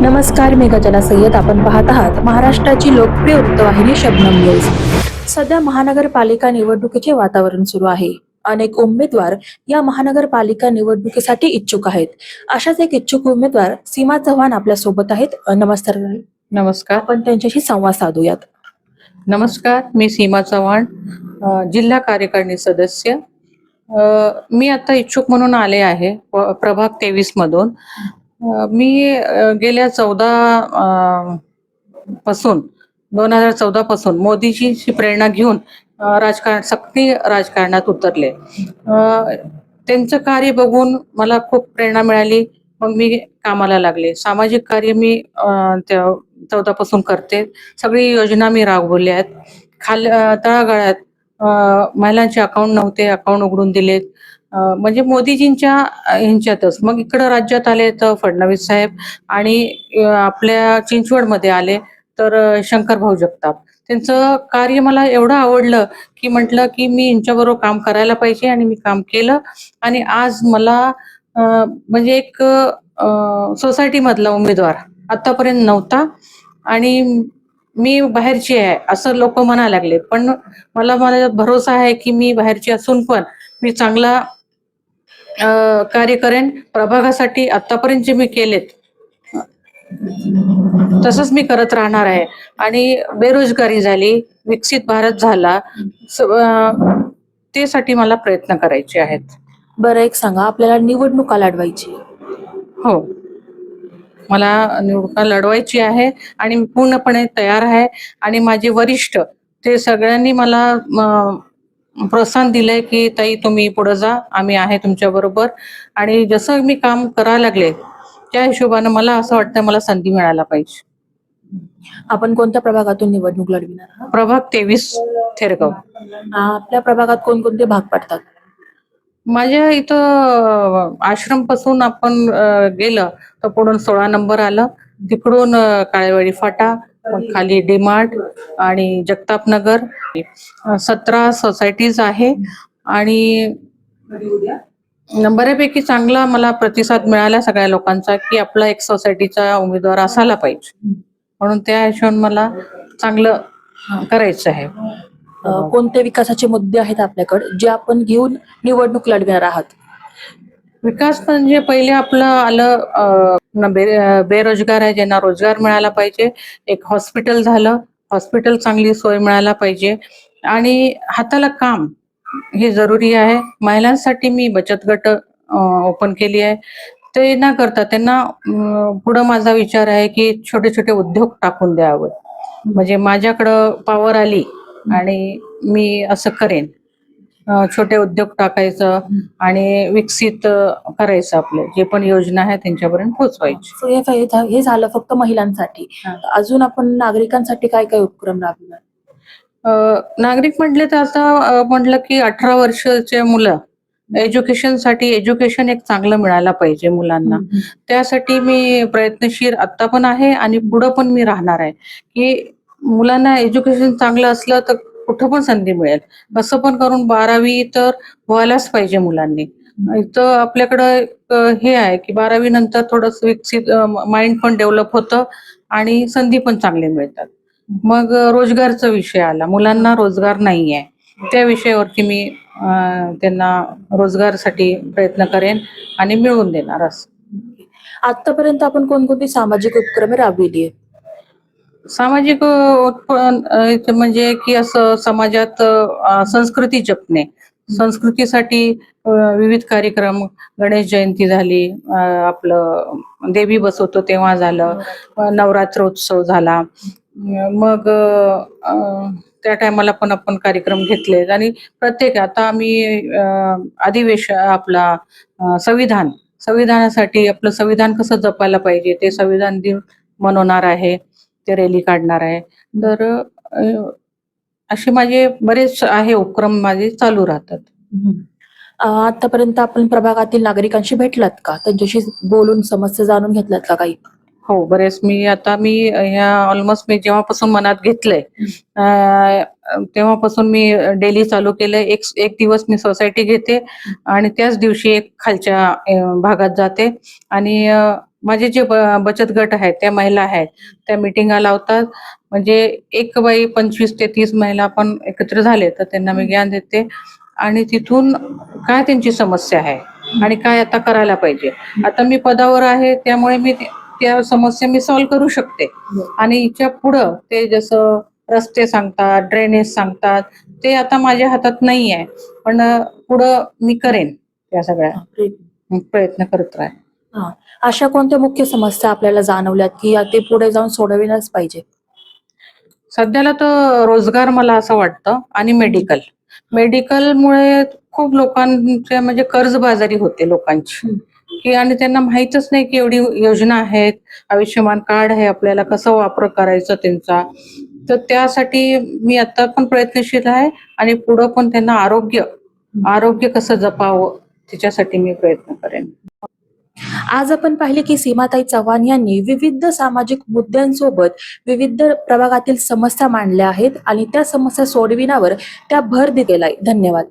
नमस्कार मी गजना सय्यद आपण पाहत आहात महाराष्ट्राची लोकप्रिय वृत्तवाहिनी शबनम न्यूज. सध्या महानगरपालिका निवडणुकीचे वातावरण सुरू आहे. अनेक उमेदवार या महानगरपालिका निवडणुकीसाठी इच्छुक आहेत. अशाच एक इच्छुक उमेदवार सीमा चव्हाण आपल्यासोबत आहेत. नमस्कार. नमस्कार. आपण त्यांच्याशी संवाद साधूयात. नमस्कार मी सीमा चव्हाण जिल्हा कार्यकारिणी सदस्य. मी आता इच्छुक म्हणून आले आहे प्रभाग तेवीस मधून. मी गेल्या चौदा पासून दोन हजार चौदा पासून मोदीजीची प्रेरणा घेऊन राजकारण सक्ती राजकारणात उतरले. त्यांचं कार्य बघून मला खूप प्रेरणा मिळाली. मग मी कामाला लागले. सामाजिक कार्य मी चौदा पासून करते. सगळी योजना मी राबवल्या आहेत. खाल तळागाळ्यात तळागाळात महिलांचे अकाउंट नव्हते. अकाउंट उघडून दिलेत. म्हणजे मोदीजींच्या ह्यांच्यातच. मग इकडं राज्यात आले तर फडणवीस साहेब आणि आपल्या चिंचवडमध्ये आले तर शंकरभाऊ जगताप. त्यांचं कार्य मला एवढं आवडलं की म्हटलं की मी यांच्याबरोबर काम करायला पाहिजे आणि मी काम केलं. आणि आज मला म्हणजे एक सोसायटी मधला उमेदवार आतापर्यंत नव्हता आणि मी बाहेरची आहे असं लोक म्हणा लागले. पण मला मला भरोसा आहे की मी बाहेरची असून पण मी चांगला कार्य करेन. प्रभागासाठी आतापर्यंत जे मी केलेत तसंच मी करत राहणार आहे. आणि बेरोजगारी झाली विकसित भारत झाला स- अं, ते साठी मला प्रयत्न करायचे आहेत. बरं एक सांगा आपल्याला निवडणुका लढवायची. हो. मला निवडणुका लढवायची आहे आणि पूर्णपणे तयार आहे. आणि माझे वरिष्ठ ते सगळ्यांनी मला प्रोत्साहन दिलंय की ताई तुम्ही पुढे जा आम्ही आहे तुमच्या बरोबर. आणि जसं मी काम करायला लागले त्या हिशोबानं मला असं वाटतं मला संधी मिळायला पाहिजे. आपण कोणत्या प्रभागातून निवडणूक लढविणार आहात? प्रभाग तेवीस थेरगाव. आपल्या प्रभागात कोणकोणते भाग पडतात? माझ्या इथं आश्रमपासून आपण अ, गेलं तर पुढून सोळा नंबर आलं. तिकडून अ, काळेवाडी फाटा खाली डीमार्ट आणि जगताप नगर सतरा सोसायटीज आहे आणि बऱ्यापैकी चांगला मला प्रतिसाद मिळाला सगळ्या लोकांचा की आपला एक सोसायटीचा उमेदवार असायला पाहिजे. म्हणून त्या हिशोबाने मला चांगलं करायचं आहे. कोणते विकासाचे मुद्दे आहेत आपल्याकडे जे आपण घेऊन निवडणूक लढविणार आहात? विकास म्हणजे पहिले आपलं आलं बे- बेरोजगार आहे ज्यांना रोजगार मिळाला पाहिजे. एक हॉस्पिटल झालं हॉस्पिटल चांगली सोय मिळायला पाहिजे. आणि हाताला काम हे जरुरी आहे. महिलांसाठी मी बचत गट ओपन केली आहे. ते न करता त्यांना पुढं माझा विचार आहे की छोटे छोटे उद्योग टाकून द्यावं म्हणजे माझ्याकडं पावर आली आणि मी असं करेन. छोटे उद्योग टाकायचं आणि विकसित करायचं आपलं. जे पण योजना आहे त्यांच्यापर्यंत पोहोचवायची. हे झालं फक्त महिलांसाठी. अजून आपण नागरिकांसाठी काय काय उपक्रम राबविणार? नागरिक म्हटले तर आता म्हटलं की अठरा वर्षाचे मुलं एज्युकेशनसाठी एज्युकेशन एक चांगलं मिळायला पाहिजे मुलांना. त्यासाठी मी प्रयत्नशील आता पण आहे आणि पुढं पण मी राहणार आहे. की मुलांना एज्युकेशन चांगलं असलं तर कुठं पण संधी मिळेल. कसं पण करून बारावी तर व्हायलाच पाहिजे मुलांनी. इथं आपल्याकडं हे आहे की बारावी नंतर थोडस विकसित माइंड पण डेव्हलप होतं आणि संधी पण चांगली मिळतात. मग रोजगारचा विषय आला. मुलांना रोजगार नाही आहे त्या विषयावरती मी त्यांना रोजगारसाठी प्रयत्न करेन आणि मिळवून देणार असं. आतापर्यंत आपण कोणकोणती सामाजिक उपक्रमे राबविली आहेत? सामाजिक उत्पन्न म्हणजे की असं समाजात संस्कृती जपणे. संस्कृतीसाठी विविध कार्यक्रम गणेश जयंती झाली आपलं देवी बसवतो तेव्हा झालं नवरात्रोत्सव झाला. मग त्या टायमाला पण आपण कार्यक्रम घेतले. आणि प्रत्येक आता आम्ही अधिवेश अधिवेशन आपला संविधान. संविधानासाठी आपलं संविधान कसं जपायला पाहिजे ते संविधान दिन मनवणार आहे. ते रॅली काढणार आहे. तर असे माझे बरेच आहे उपक्रम माझे चालू राहतात. आतापर्यंत आपण प्रभागातील नागरिकांशी भेटलात का? त्यांच्याशी बोलून समस्या जाणून घेतल्यात का काही? हो बरेच मी आता मी ह्या ऑलमोस्ट मी जेव्हापासून मनात घेतलंय तेव्हापासून मी डेली चालू केलंय. एक एक दिवस मी सोसायटी घेते आणि त्याच दिवशी एक खालच्या भागात जाते. आणि माझे जे ब- बचत गट आहेत त्या महिला आहेत त्या मिटिंगा लावतात. म्हणजे एक बाई पंचवीस ते तीस महिला आपण एकत्र झाले तर त्यांना मी ज्ञान देते. आणि तिथून काय त्यांची समस्या आहे आणि काय आता करायला पाहिजे? आता मी पदावर आहे त्यामुळे मी त्या समस्या मी सॉल्व्ह करू शकते. आणि हिच्या पुढं ते जसं रस्ते सांगतात ड्रेनेज सांगतात ते आता माझ्या हातात नाही आहे पण पुढं मी करेन त्या सगळ्या प्रयत्न. करत राहील अशा कोणत्या मुख्य समस्या आपल्याला जाणवल्यात की ते पुढे जाऊन सोडविण्याच पाहिजे? सध्याला तर रोजगार मला असं वाटतं आणि मेडिकल मेडिकलमुळे खूप लोकांचे म्हणजे कर्जबाजारी होते लोकांची. की आणि त्यांना माहीतच नाही की एवढी योजना आहेत आयुष्यमान कार्ड आहे आपल्याला कसं वापर करायचा त्यांचा. तर त्यासाठी मी आता पण प्रयत्नशील आहे आणि पुढं पण त्यांना आरोग्य आरोग्य कसं जपावं त्याच्यासाठी मी प्रयत्न करेन. आज आपण पाहिले की सीमाताई चव्हाण यांनी विविध सामाजिक मुद्द्यांसोबत विविध प्रभागातील समस्या मांडल्या आहेत आणि त्या समस्या सोडविण्यावर त्या भर दिलेला आहे. धन्यवाद.